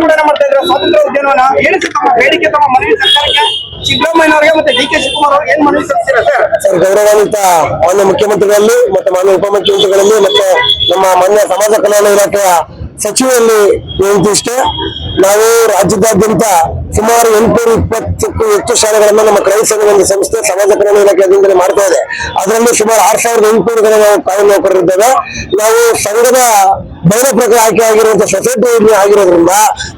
ಪ್ರತಿಭಟನೆ ಮಾಡ್ತಾ ಇದ್ರೆ ಸ್ವಾತಂತ್ರ್ಯ ಉದ್ಯಾನವನ ಏನು ತಮ್ಮ ಬೇಡಿಕೆ ತಮ್ಮ ಮನವಿ ಸರ್ಕಾರಕ್ಕೆ? ಸಿದ್ದರಾಮಯ್ಯ ಅವರಿಗೆ ಮತ್ತೆ ಡಿ ಕೆ ಶಿವಕುಮಾರ್ ಅವ್ರಿಗೆ ಏನ್ ಮನವಿ ಸಲ್ಲಿಸ್ತೀರಾ ಸರ್? ಸರ್, ಗೌರವಾನ್ವಿತ ಮಾನ್ಯ ಮುಖ್ಯಮಂತ್ರಿಗಳಲ್ಲಿ ಮತ್ತೆ ಮಾನ್ಯ ಉಪಮುಖ್ಯಮಂತ್ರಿಗಳಲ್ಲಿ ಮತ್ತೆ ನಮ್ಮ ಮಾನ್ಯ ಸಮಾಜ ಕಲ್ಯಾಣ ಇಲಾಖೆಯ ಸಚಿವರಲ್ಲಿ ವಿನಂತಿ ಇಷ್ಟೇ ನಾವು ರಾಜ್ಯದಾದ್ಯಂತ ಸುಮಾರು ಎಂಟುನೂರ ಇಪ್ಪತ್ತಕ್ಕೂ ಹೆಚ್ಚು ಶಾಲೆಗಳನ್ನು ನಮ್ಮ ಕ್ರೈ ಒಂದು ಸಂಸ್ಥೆ ಸಮಾಜ ಕಲ್ಯಾಣ ಇಲಾಖೆ ಅಧೀನದಲ್ಲಿ ಮಾಡ್ತಾ ಇದೆ. ಅದರಲ್ಲಿ ಸುಮಾರು ಆರ್ ಸಾವಿರದ ಎಂಟುನೂರು ಜನ ನಾವು ಕಾನೂನು ನೌಕರರಿದ್ದೇವೆ ನಾವು ಸಂಘದ ಬೈರ ಪ್ರಕಾರ ಆಯ್ಕೆ ಆಗಿರುವಂತಹ ಸೊಸೈಟಿ ಆಗಿರೋದ್ರಿಂದ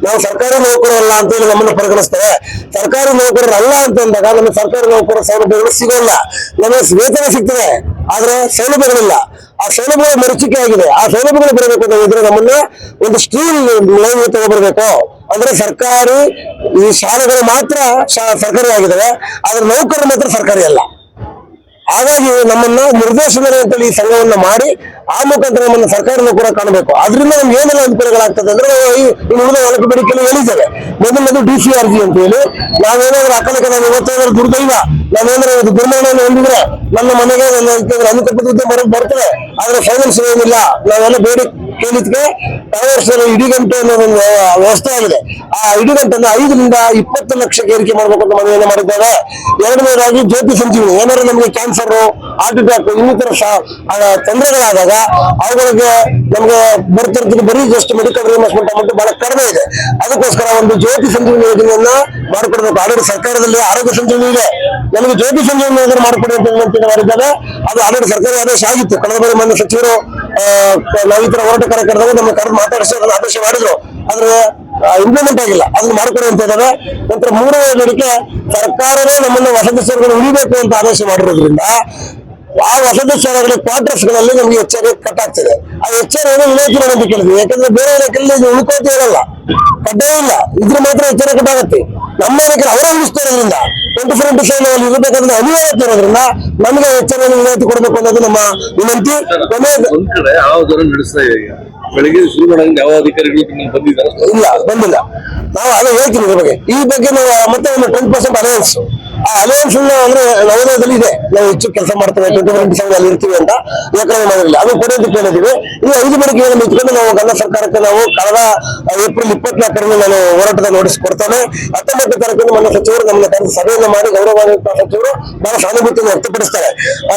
ನಾವು ಸರ್ಕಾರಿ ನೌಕರರಲ್ಲ ಅಂತ ಹೇಳಿ ನಮ್ಮನ್ನು ಪರಿಗಣಿಸ್ತೇವೆ ಸರ್ಕಾರಿ ನೌಕರರಲ್ಲ ಅಂತ ಅಂದಾಗ ನಮಗೆ ಸರ್ಕಾರಿ ನೌಕರ ಸೌಲಭ್ಯಗಳು ಸಿಗೋಲ್ಲ. ನಮಗೆ ವೇತನ ಸಿಗ್ತದೆ, ಆದ್ರೆ ಸೌಲಭ್ಯಗಳಿಲ್ಲ. ಆ ಸೌಲಭ್ಯಗಳ ಮರುಚಿಕೆ ಆಗಿದೆ. ಆ ಸೌಲಭ್ಯಗಳು ಬರಬೇಕು ಅಂತ ಇದ್ರೆ ನಮ್ಮನ್ನ ಒಂದು ಸ್ಟ್ರೀಮ್ ಲೈನ್ ತಗೊಬರ್ಬೇಕು ಅಂದ್ರೆ ಸರ್ಕಾರಿ ಈ ಶಾಲೆಗಳು ಮಾತ್ರ ಸರ್ಕಾರಿ ಆಗಿದ್ದಾವೆ ಆದ್ರೆ ನೌಕರರು ಮಾತ್ರ ಸರ್ಕಾರಿ ಅಲ್ಲ. ಹಾಗಾಗಿ ನಮ್ಮನ್ನ ನಿರ್ದೇಶನ ಅಂತೇಳಿ ಈ ಸಂಘವನ್ನ ಮಾಡಿ, ಆ ಮುಖಾಂತರ ನಮ್ಮನ್ನ ಸರ್ಕಾರನೂ ಕೂಡ ಕಾಣಬೇಕು. ಅದರಿಂದ ನಮ್ಗೆ ಏನೆಲ್ಲ ಅನುಕೂಲಗಳಾಗ್ತದೆ ಅಂದ್ರೆ ಈ ಉಳಿದ ನಾಲ್ಕು ಬೇಡಿಕೆಯಲ್ಲಿ ಹೇಳಿದ್ದೇವೆ. ಮೊದಲನೇದು ಡಿ ಸಿ ಆರ್ ಜಿ ಅಂತ ಹೇಳಿ ನಾವೇನಾದ್ರೂ ಅಕ್ಕಲಿಕ್ಕೆ ನಾವು ಇವತ್ತೇನಾದ್ರೂ ದುರ್ದೈವ ನಾವೇನಾದ್ರೂ ಒಂದು ದುರ್ಮರಣವನ್ನು ಹೊಂದಿದ್ರೆ ನನ್ನ ಮನೆಗೆ ನನ್ನ ಉದ್ಯಮ ಮರ ಬರ್ತಾರೆ ಆದ್ರೆ ಫೈನಾನ್ಸ್ ಏನಿಲ್ಲ ನಾವೆಲ್ಲ ಬೇಡಿ ಕೇಳಿದ್ಕೆ ಟವರ್ಸ್ ಇಡಿಗಂಟೆ ಅನ್ನೋ ಒಂದು ವ್ಯವಸ್ಥೆ ಆಗಿದೆ. ಆ ಇಡಿಗಂಟನ್ನು ಐದರಿಂದ ಇಪ್ಪತ್ತು ಲಕ್ಷಕ್ಕೆ ಏರಿಕೆ ಮಾಡಬೇಕು ಅಂತ ಮನವಿಯನ್ನು ಮಾಡಿದ್ದೇವೆ. ಎರಡನೇದಾಗಿ ಜ್ಯೋತಿ ಸಂಜೀವಿನಿ. ಏನಾದ್ರು ನಮಗೆ ಕ್ಯಾನ್ಸರ್ ಹಾರ್ಟ್ ಅಟ್ಯಾಕ್ ಇನ್ನಿತರ ತೊಂದರೆಗಳಾದಾಗ ಅವುಗಳಿಗೆ ನಮಗೆ ಬರ್ತಿರ್ತದೆ ಬರೀ ಜಸ್ಟ್ ಮೆಡಿಕಲ್ ರಿಯಂಬರ್ಸ್ಮೆಂಟ್ ಅಮೌಂಟ್ ಬಹಳ ಕಡಿಮೆ ಇದೆ. ಅದಕ್ಕೋಸ್ಕರ ಒಂದು ಜ್ಯೋತಿ ಸಂಜೀವಿನಿ ಯೋಜನೆಯನ್ನ ಮಾಡಿಕೊಡ್ಬೇಕು. ಆಲ್ರೆಡಿ ಸರ್ಕಾರದಲ್ಲಿ ಆರೋಗ್ಯ ಸಂಜೀವಿನಿ ಇದೆ. ನಮಗೆ ಜ್ಯೋತಿ ಸಂಜೀವ್ ನಗರ ಮಾಡಿಕೊಡಿ ಅಂತ ಅದು ಆಲ್ರೆಡಿ ಸರ್ಕಾರಿ ಆದೇಶ ಆಗಿತ್ತು. ಕಳೆದ ಬಾರಿ ಮಾನ್ಯ ಸಚಿವರು ನಾವು ಈ ತರ ಹೋರಾಟ ಕಾರ್ಯಕ್ರಮದಾಗ ನಮ್ಮ ಕರೆದು ಮಾತಾಡಿಸಿ ಆದೇಶ ಮಾಡಿದ್ರು. ಆದ್ರೆ ಇಂಪ್ಲಿಮೆಂಟ್ ಆಗಿಲ್ಲ. ಅದನ್ನ ಮಾಡಿಕೊಡಿ ಅಂತ ಇದ್ದಾರೆ ನಂತರ ಮೂರನೇ ಬೇಡಿಕೆ, ಸರ್ಕಾರವೇ ನಮ್ಮನ್ನ ವಸತಿ ಸೇವೆಗಳನ್ನು ಉಳಿಬೇಕು ಅಂತ ಆದೇಶ ಮಾಡಿರೋದ್ರಿಂದ, ಆ ವಸತಿ ಶಾಲೆಗಳ ಕ್ವಾರ್ಟರ್ಸ್ಗಳಲ್ಲಿ ನಮಗೆ ಎಚ್ಚರಿಕೆ ಕಟ್ಟಾಗ್ತದೆ. ಆ ಎಚ್ಚರಿಕೆಯನ್ನು ಇಲಾಖೆ ಅಂತ ಕೇಳಿದ್ವಿ ಯಾಕಂದ್ರೆ ಬೇರೆ ಇಲಾಖೆಯಲ್ಲಿ ಉಳ್ಕೋತಿ ಇರಲ್ಲ. ಕಡ್ಡಾಯ ಇಲ್ಲ. ಇದ್ರ ಮಾತ್ರ ಎಚ್ಚರಿಕೆ ಕಟ್ಟಾಗತ್ತೆ. ನಮ್ಮ ಇಲಾಖೆ ಅವರೇ ಉಳಿಸ್ತಾ ಇರೋದ್ರಿಂದ ಟ್ವೆಂಟಿ ಫೋರ್ ಇಂಟು ಸೆವೆನ್ ಅಲ್ಲಿ ಇರಬೇಕಂದ್ರೆ ಅನಿವಾರ್ಯತೆ ಇರೋದ್ರಿಂದ ನಮಗೆ ಹೆಚ್ಚಿನ ವಿನಾಯಿತಿ ಕೊಡಬೇಕು ಅನ್ನೋದು ನಮ್ಮ ವಿನಂತಿ. ಬೆಳಿಗ್ಗೆ ಶುರು ಮಾಡಂಗ್ ಯಾವ ಅಧಿಕಾರಿಗಳು ಬಂದಿದ್ದಾರೆ? ಇಲ್ಲ ಬಂದಿಲ್ಲ. ನಾವು ಅದೇ ಹೇಳ್ತೀನಿ ಇದ್ರ ಬಗ್ಗೆ. ಈ ಬಗ್ಗೆ ನಾವು ಮತ್ತೆ ಒಂದು ಟ್ವೆಂಟಿ ಪರ್ಸೆಂಟ್ ಅಲಯನ್ಸ್ ಆ ಅಲಯನ್ಸ್ ಅಂದ್ರೆ ನವೋದಯದಲ್ಲಿ ಇದೆ. ನಾವು ಹೆಚ್ಚು ಕೆಲಸ ಮಾಡ್ತೇವೆ ಟ್ವೆಂಟಿ ಫೋರ್ ಇಂಟು ಅಲ್ಲಿ ಇರ್ತೀವಿ ಅಂತ ಯಾಕಂದ್ರೆ ಮಾಡಿರಲಿಲ್ಲ. ಅದು ಕೊಡೋದು ಕೇಳಿದೀವಿ ಇನ್ನು ಐದು ಬೇಡಿಕೆಗಳನ್ನು ಇಟ್ಕೊಂಡು ನಾವು ಕನ್ನಡ ಸರ್ಕಾರಕ್ಕೆ ನಾವು ಕಳೆದ ಏಪ್ರಿಲ್ ಇಪ್ಪತ್ನಾಲ್ಕರಂದು ನಾನು ಹೋರಾಟದ ನೋಟಿಸ್ ಕೊಡ್ತೇನೆ. ಹತ್ತೊಂಬತ್ತು ತಾರೀಕಿನ ನಮ್ಮ ಸಚಿವರು ನಮ್ಮ ಕರೆದು ಸಭೆಯನ್ನು ಮಾಡಿ ಗೌರವಾನ್ವಿತ ಸಚಿವರು ಬಹಳ ಸಹಾನುಭೂತಿಯನ್ನು ವ್ಯಕ್ತಪಡಿಸ್ತಾರೆ.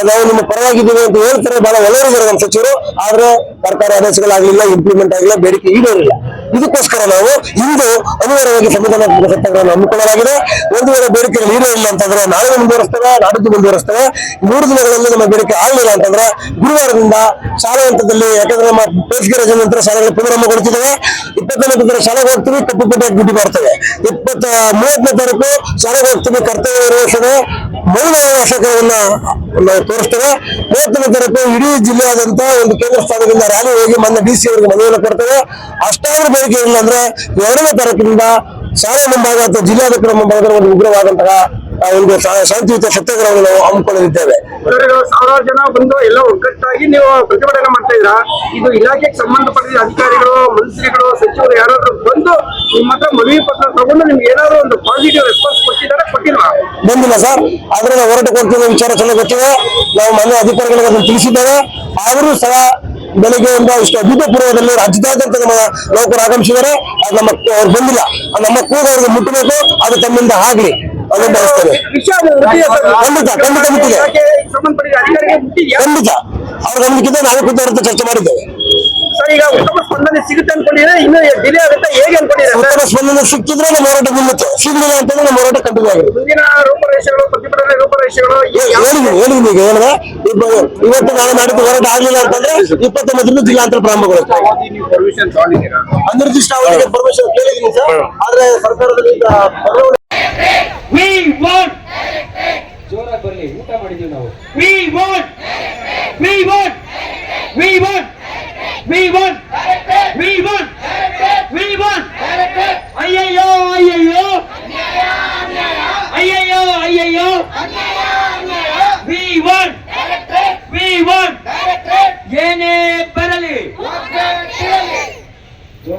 ನಾವು ನಿಮ್ಮ ಪರವಾಗಿದ್ದೀವಿ ಅಂತ ಹೇಳ್ತಾರೆ ಬಹಳ ಒಳ್ಳೆಯವರು ನಮ್ಮ ಸಚಿವರು. ಆದ್ರೆ ಸರ್ಕಾರ ಆದೇಶಗಳಾಗಲಿಲ್ಲ ಇಂಪ್ಲಿಮೆಂಟ್ ಆಗಿಲ್ಲ, ಬೇಡಿಕೆ ಈಡೇರಿಲ್ಲ. ಇದಕ್ಕೋಸ್ಕರ ನಾವು ಇಂದು ಅನಿವಾರ್ಯವಾಗಿ ಸಂವಿಧಾನ ಸತ್ಯಾಗ್ರಹವನ್ನು ಹಮ್ಮಿಕೊಳ್ಳಲಾಗಿದೆ. ಒಂದು ವೇಳೆ ಬೇಡಿಕೆಗಳು ಈಡೇರಿಲ್ಲ ಅಂತಂದ್ರೆ ನಾಳೆ ಮುಂದುವರಿಸ್ತೇವೆ ನಾಡಿದ್ದು ಮುಂದುವರಿಸ್ತೇವೆ ಮೂರು ದಿನಗಳಲ್ಲಿ ನಮ್ಮ ಬೇಡಿಕೆ ಆಗಲಿಲ್ಲ ಅಂತಂದ್ರೆ ಗುರುವಾರದಿಂದ ಶಾಲಾ ಹಂತದಲ್ಲಿ, ಯಾಕಂದ್ರೆ ನಮ್ಮ ಬೇಸಿಗೆ ರಜೆ ನಂತರ ಶಾಲೆಗಳು ಪುನರಾರಂಭಗೊಳ್ತಿದ್ದೇವೆ ಇಪ್ಪತ್ತನೇ ನಂತರ ಶಾಲೆಗೆ ಹೋಗ್ತೀವಿ, ಕಪ್ಪು ಪಟ್ಟಿಯಾಗಿ ಡ್ಯೂಟಿ ಮಾಡ್ತೇವೆ. ಇಪ್ಪತ್ತ, ಮೂವತ್ತನೇ ತಾರೀಕು ಶಾಲೆಗೆ ಹೋಗ್ತೀವಿ, ಕರ್ತವ್ಯ ನಿರ್ವಹಿಸದೆ ಮೌನ ನಾವು ತೋರಿಸ್ತೇವೆ. ಮೂವತ್ತನೇ ತಾರೀಕು ಇಡೀ ಜಿಲ್ಲೆಯಾದಂತ ಒಂದು ಕೇಂದ್ರ ಸ್ಥಾನದಿಂದ ರ್ಯಾಲಿ ಹೋಗಿ ಮೊನ್ನೆ ಡಿ ಸಿ ಅವರಿಗೆ ಮನವಿಯನ್ನು ಕೊಡ್ತೇವೆ. ಅಷ್ಟಾದ್ರೂ ಬೇಡಿಕೆ ಇಲ್ಲ ಅಂದ್ರೆ ಎರಡನೇ ತಾರೀಕಿನಿಂದ ಶಾಲಾ ಮುಂಭಾಗ ಅಥವಾ ಜಿಲ್ಲಾಧಿಕಾರಿ ಮುಂಭಾಗದ ಒಂದು ಉಗ್ರವಾದಂತಹ ಒಂದು ಶಾಂತಿಯುತ ಸತ್ಯಾಗ್ರಹವನ್ನು ನಾವು ಹಮ್ಮಿಕೊಳ್ಳಲಿದ್ದೇವೆ. ಸಾವಿರಾರು ಜನ ಬಂದು ಎಲ್ಲ ಒಗ್ಗಟ್ಟಾಗಿ ನೀವು ಪ್ರತಿಭಟನೆ ಮಾಡ್ತಾ ಇದ್ರ ಇದು ಇಲಾಖೆಗೆ ಸಂಬಂಧಪಟ್ಟ ಅಧಿಕಾರಿಗಳು ಮಂತ್ರಿಗಳು ಸಚಿವರು ಯಾರಾದ್ರೂ ಬಂದು ನಿಮ್ಮ ಹತ್ರ ಮನವಿ ಪತ್ರ ತಗೊಂಡು ನಿಮ್ಗೆ ಏನಾದ್ರು ಒಂದು ಪಾಸಿಟಿವ್ ರೆಸ್ಪಾನ್ಸ್ ಕೊಟ್ಟಿದ್ದಾರೆ ಕೊಟ್ಟಿಲ್ಲ ಬಂದಿಲ್ಲ ಸರ್. ಆದ್ರೆ ಹೋರಾಟ ಕೊಡ್ತೀವಿ ವಿಚಾರ ಚೆನ್ನಾಗಿ ಗೊತ್ತಿದೆ ನಾವು ಮನೆ ಅಧಿಕಾರಿಗಳಿಗೆ ಅದನ್ನು ತಿಳಿಸಿದ್ದೇವೆ. ಅವರು ಸಹ ಬೆಳಿಗ್ಗೆ ಒಂದು ಇಷ್ಟು ಅಭೂತಪೂರ್ವದಲ್ಲಿ ರಾಜ್ಯದಾದ್ಯಂತ ನಮ್ಮ ನೌಕರು ಆಗಮಿಸಿದರೆ ಅದು ನಮ್ಮ ಅವ್ರು ಬಂದಿಲ್ಲ. ನಮ್ಮ ಕೂಗು ಅವ್ರಿಗೆ ಮುಟ್ಟಬೇಕು. ಅದು ತಮ್ಮಿಂದ ಆಗ್ಲಿ. ಅದನ್ನು ಬಯಸ್ತೇವೆ. ಖಂಡಿತ, ಖಂಡಿತ ಮುಟ್ಟಿದೆ. ಖಂಡಿತ. ಅವ್ರ ನಾವೇ ಖುದ್ದು ಅವ್ರ ಚರ್ಚೆ ಮಾಡಿದ್ದೇವೆ. ಸರ್ ಈಗ ಉತ್ತಮ ಸ್ಪಂದನೆ ಸಿಗುತ್ತೆ ಅನ್ಕೊಂಡಿದ್ರೆ ಇನ್ನು ಡಿಲೇ ಆಗುತ್ತೆ ಹೇಗೆ ಅನ್ಕೊಂಡಿದ್ರೆ ಸರ್ ಉತ್ತಮ ಸ್ಪಂದನೆ ಸಿಕ್ಕಿದ್ರೆ ನಮ್ಮ ಹೋರಾಟ ನಿಲ್ಲುತ್ತೆ ಸಿಗ್ಲಿಲ್ಲ ಅಂತಂದ್ರೆ ನಮ್ಮ ಹೋರಾಟ ಕಂಟಿನ್ಯೂ ಆಗಿದೆ ಮುಂದಿನ ರೂಪರೇಷೆಗಳು ಪ್ರತಿಭಟನೆ ರೂಪರೇಷೆಗಳು ಹೇ- ಹೇಳಿದೀನಿ ಹೇಳಿದೀನಿ ಈಗ ಹೇಳಿದ್ರೆ ಇವತ್ತು ನಾಳೆ ನಾಡಿದ್ದು ಹೋರಾಟ ಆಗ್ಲಿಲ್ಲ ಅಂತಂದ್ರೆ ಇಪ್ಪತ್ತೊಂಬತ್ತರಿಂದ ಜಿಲ್ಲಾಂತರ ಪ್ರಾರಂಭಗೊಳ್ಳುತ್ತೆ ನೀವು ಪರ್ಮಿಷನ್ ತಗೊಂಡಿದ್ದೀರಾ ಅನಿರ್ದಿಷ್ಟ ಅವಧಿಗೆ ಪರ್ಮಿಷನ್ ಕೇಳಿದೀನಿ ಸರ್ ಆದ್ರೆ want ಜೋರಾಗಿ ಬರ್ಲಿ ಊಟ ಮಾಡಿದೀವಿ ನಾವು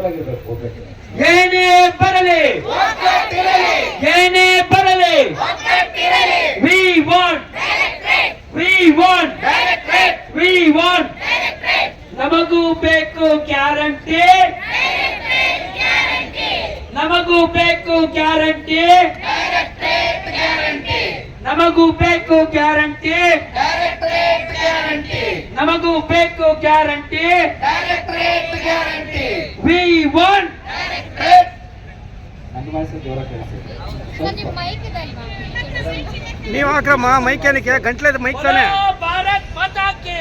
ಜೋರಾಗಿರ್ಬೇಕು ಒಬ್ಬಟ್ಟು. ಏನೇ ಬರಲಿ ಏನೇ ಬರಲಿ we want we want we want ನಮಗೂ ಬೇಕು ಗ್ಯಾರಂಟಿ. ನಮಗೂ ಬೇಕು ಗ್ಯಾರಂಟಿ. ನಮಗೂ ಬೇಕು ಗ್ಯಾರಂಟಿ. ನಮಗೂ ಬೇಕು ಗ್ಯಾರಂಟಿ. ವಿ ಒನ್ ನೀವು ಹಾಕ್ರಮ್ಮ ಮೈಕ್ ಏನಕ್ಕೆ? ಗಂಟ್ಲೆ ಮೈಕ್ ತಾನೆ? ಭಾರತ್ ಮಾತಾ ಕಿ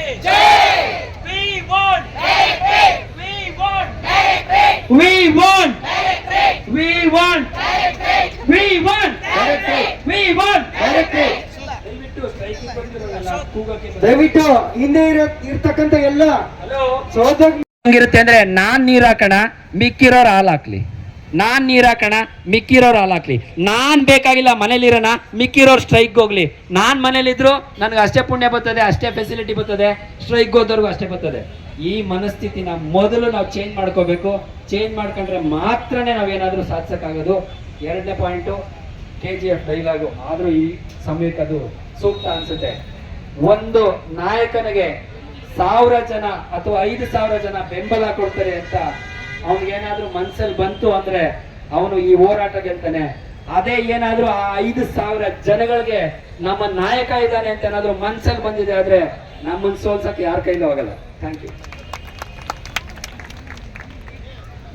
we want we want we want we want we want we want ದಯವಿಟ್ಟು ಹಿಂದೆ ಇರ ಇರ್ತಕ್ಕಂಥ ಎಲ್ಲ ಹಲೋ. ಸೋದರ ಹೆಂಗಿರುತ್ತೆ ಅಂದ್ರೆ ನಾನ್ ನೀರ್ ಹಾಕೋಣ, ಮಿಕ್ಕಿರೋರು ಹಾಲ್ ಹಾಕ್ಲಿ. ನಾನ್ ನೀರ್ ಹಾಕೋಣ, ಮಿಕ್ಕಿರೋರು ಹಾಲ್ ಹಾಕ್ಲಿ. ನಾನ್ ಬೇಕಾಗಿಲ್ಲ ಮನೇಲಿರೋಣ ಮಿಕ್ಕಿರೋರು ಸ್ಟ್ರೈಕ್ ಹೋಗ್ಲಿ. ನಾನ್ ಮನೇಲಿದ್ರು ನನಗೆ ಅಷ್ಟೇ ಪುಣ್ಯ ಬರ್ತದೆ, ಅಷ್ಟೇ ಫೆಸಿಲಿಟಿ ಬರ್ತದೆ ಸ್ಟ್ರೈಕ್ ಹೋದವ್ರಿಗೂ ಅಷ್ಟೇ ಬರ್ತದೆ. ಈ ಮನಸ್ಥಿತಿನ ಮೊದಲು ನಾವು ಚೇಂಜ್ ಮಾಡ್ಕೋಬೇಕು. ಚೇಂಜ್ ಮಾಡ್ಕೊಂಡ್ರೆ ಮಾತ್ರನೇ ನಾವೇನಾದ್ರೂ ಸಾಧಿಸಕ್ಕಾಗೋದು. ಎರಡನೇ point K G F dialogue ಆದರೂ ಈ ಸಮಯಕ್ಕೆ ಅದು ಸೂಕ್ತ ಅನ್ಸುತ್ತೆ. ಒಂದು ನಾಯಕನಿಗೆ ಸಾವಿರ ಜನ ಅಥವಾ ಐದು ಸಾವಿರ ಜನ ಬೆಂಬಲ ಕೊಡ್ತಾರೆ ಅಂತ ಅವನಿಗೇನಾದ್ರೂ ಮನ್ಸಲ್ಲಿ ಬಂತು ಅಂದ್ರೆ ಅವನು ಈ ಹೋರಾಟ ಗೆಲ್ತಾನೆ ಅದೇ ಏನಾದ್ರೂ ಆ ಐದು ಸಾವಿರ ಜನಗಳಿಗೆ ನಮ್ಮ ನಾಯಕ ಇದ್ದಾನೆ ಅಂತ ಏನಾದ್ರೂ ಮನ್ಸಲ್ಲಿ ಬಂದಿದೆ ಆದ್ರೆ ನಮ್ಮನ್ನು ಸೋಲ್ಸಕ್ಕೆ ಯಾರ ಕೈಲೂ ಆಗಲ್ಲ. ಥ್ಯಾಂಕ್ ಯು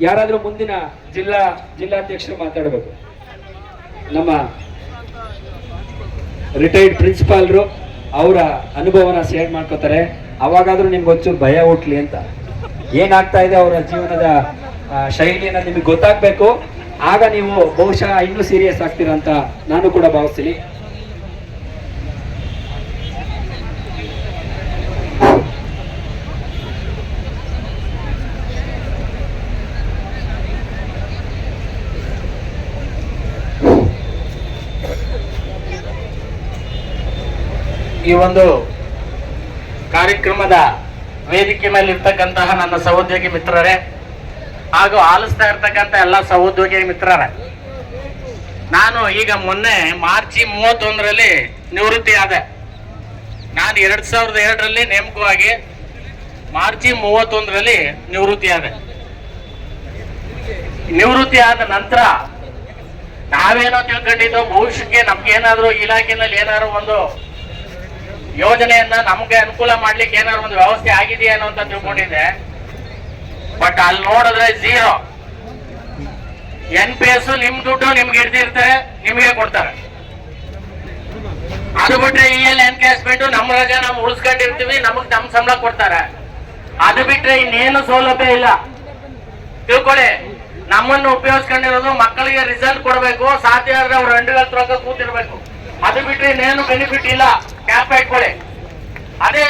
ಯಾರಾದ್ರೂ ಮುಂದಿನ ಜಿಲ್ಲಾ ಜಿಲ್ಲಾಧ್ಯಕ್ಷರು ಮಾತಾಡಬೇಕು. ನಮ್ಮ ರಿಟೈರ್ಡ್ ಪ್ರಿನ್ಸಿಪಾಲ್ರು ಅವರ ಅನುಭವನ ಶೇರ್ ಮಾಡ್ಕೋತಾರೆ. ಅವಾಗಾದ್ರೂ ನಿಮ್ಗೆ ಒಂಚೂರು ಭಯ ಹುಟ್ಲಿ ಅಂತ. ಏನಾಗ್ತಾ ಇದೆ ಅವರ ಜೀವನದ ಶೈಲಿಯನ್ನ ನಿಮಗೆ ಗೊತ್ತಾಗ್ಬೇಕು. ಆಗ ನೀವು ಬಹುಶಃ ಇನ್ನೂ ಸೀರಿಯಸ್ ಆಗ್ತೀರಾ ಅಂತ ನಾನು ಕೂಡ ಭಾವಿಸ್ತೀನಿ. ಈ ಒಂದು ಕಾರ್ಯಕ್ರಮದ ವೇದಿಕೆ ಮೇಲೆ ಇರ್ತಕ್ಕಂತಹ ನನ್ನ ಸಹೋದ್ಯೋಗಿ ಮಿತ್ರರೇ, ಹಾಗೂ ಆಲಿಸ್ತಾ ಇರ್ತಕ್ಕಂಥ ಎಲ್ಲ ಸಹೋದ್ಯೋಗಿ ಮಿತ್ರರೇ, ನಾನು ಈಗ ಮೊನ್ನೆ ಮಾರ್ಚ್ ಮೂವತ್ತೊಂದರಲ್ಲಿ ನಿವೃತ್ತಿ ಆದೆ ನಾನು ಎರಡ್ ಸಾವಿರದ ಎರಡರಲ್ಲಿ ನೇಮಕವಾಗಿ ಮಾರ್ಚಿ ಮೂವತ್ತೊಂದರಲ್ಲಿ ನಿವೃತ್ತಿ ಆದೆ ನಿವೃತ್ತಿ ಆದ ನಂತರ ನಾವೇನೋ ತಿಳ್ಕೊಂಡಿದ್ದು, ಭವಿಷ್ಯಕ್ಕೆ ನಮ್ಗೇನಾದ್ರೂ ಇಲಾಖೆನಲ್ಲಿ ಏನಾದ್ರು ಒಂದು ಯೋಜನೆಯನ್ನ ನಮ್ಗೆ ಅನುಕೂಲ ಮಾಡ್ಲಿಕ್ಕೆ ಏನಾದ್ರು ಒಂದು ವ್ಯವಸ್ಥೆ ಆಗಿದೆಯೇನೋ ಅಂತ ತಿಳ್ಕೊಂಡಿದ್ದೆ. ಬಟ್ ಅಲ್ಲಿ ನೋಡಿದ್ರೆ ಝೀರೋ ಎನ್ ಪಿ ಎಸ್ ನಿಮ್ ದುಡ್ಡು ನಿಮ್ಗೆ ಹಿಡ್ದಿರ್ತಾರೆ, ನಿಮ್ಗೆ ಕೊಡ್ತಾರೆ. ಅದು ಬಿಟ್ರೆ ಇ ಎಲ್ ಎನ್ಕ್ಯಾಶ್ಮೆಂಟ್ ನಮ್ಮ ರಜೆ ನಾವು ಉಳಿಸ್ಕೊಂಡಿರ್ತೀವಿ, ನಮಗ್ ನಮ್ ಸಂಬಳ ಕೊಡ್ತಾರೆ. ಅದು ಬಿಟ್ರೆ ಇನ್ನೇನು ಸೌಲಭ್ಯ ಇಲ್ಲ. ತಿಳ್ಕೊಳ್ಳಿ, ನಮ್ಮನ್ನು ಉಪಯೋಗಿಸ್ಕೊಂಡಿರೋದು ಮಕ್ಕಳಿಗೆ ರಿಸಲ್ಟ್ ಕೊಡಬೇಕು, ಸಾಧ್ಯ ಆದ್ರೆ ಅವ್ರು ಹಂಡುಗಳ ಹತ್ರ ಕೂತಿರ್ಬೇಕು. ಅದು ಬಿಟ್ರೆ ಇನ್ನೇನು ಬೆನಿಫಿಟ್ ಇಲ್ಲ. ಕ್ಯಾಪ್ ಇಟ್ಕೊಳ್ಳಿ ಅದೇ